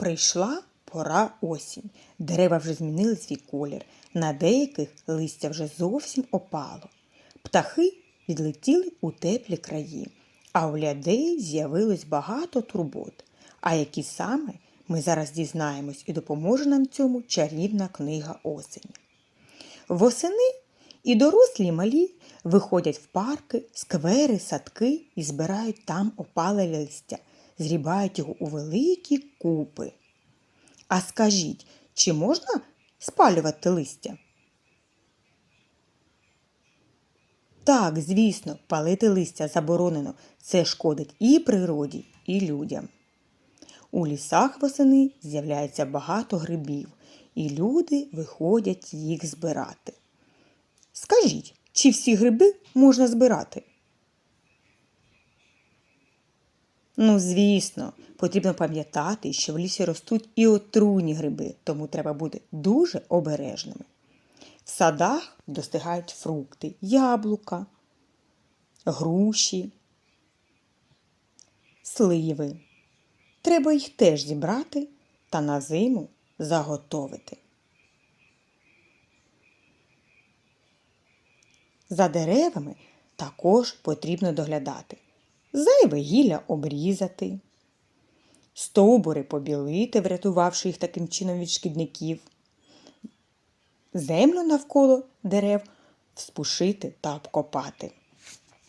Прийшла пора осінь. Дерева вже змінили свій колір. На деяких листя вже зовсім опало. Птахи відлетіли у теплі краї, а у людей з'явилось багато турбот. А які саме ми зараз дізнаємось і допоможе нам цьому чарівна книга осені. Восени і дорослі малі виходять в парки, сквери, садки і збирають там опале листя, зрібають його у великі купи. А скажіть, чи можна спалювати листя? Так, звісно, палити листя заборонено. Це шкодить і природі, і людям. У лісах восени з'являється багато грибів, і люди виходять їх збирати. Скажіть, чи всі гриби можна збирати? Ну, звісно, потрібно пам'ятати, що в лісі ростуть і отруйні гриби, тому треба бути дуже обережними. В садах достигають фрукти, яблука, груші, сливи. Треба їх теж зібрати та на зиму заготовити. За деревами також потрібно доглядати. Зайве гілля обрізати, стовбури побілити, врятувавши їх таким чином від шкідників, землю навколо дерев вспушити та обкопати.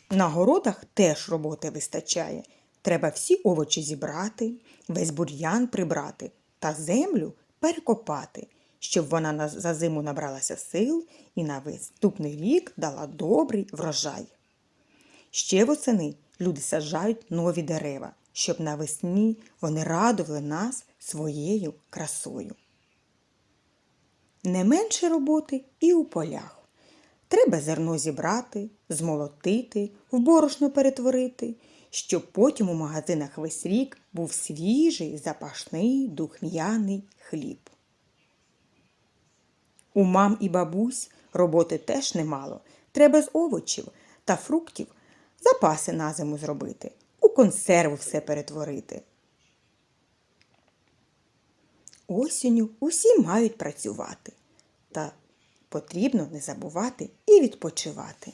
На городах теж роботи вистачає. Треба всі овочі зібрати, весь бур'ян прибрати та землю перекопати, щоб вона за зиму набралася сил і на виступний рік дала добрий врожай. Ще восени люди саджають нові дерева, щоб навесні вони радували нас своєю красою. Не менше роботи і у полях. Треба зерно зібрати, змолотити, в борошно перетворити, щоб потім у магазинах весь рік був свіжий, запашний, духм'яний хліб. У мам і бабусь роботи теж немало. Треба з овочів та фруктів запаси на зиму зробити, у консерву все перетворити. Осінню усі мають працювати, та потрібно не забувати і відпочивати.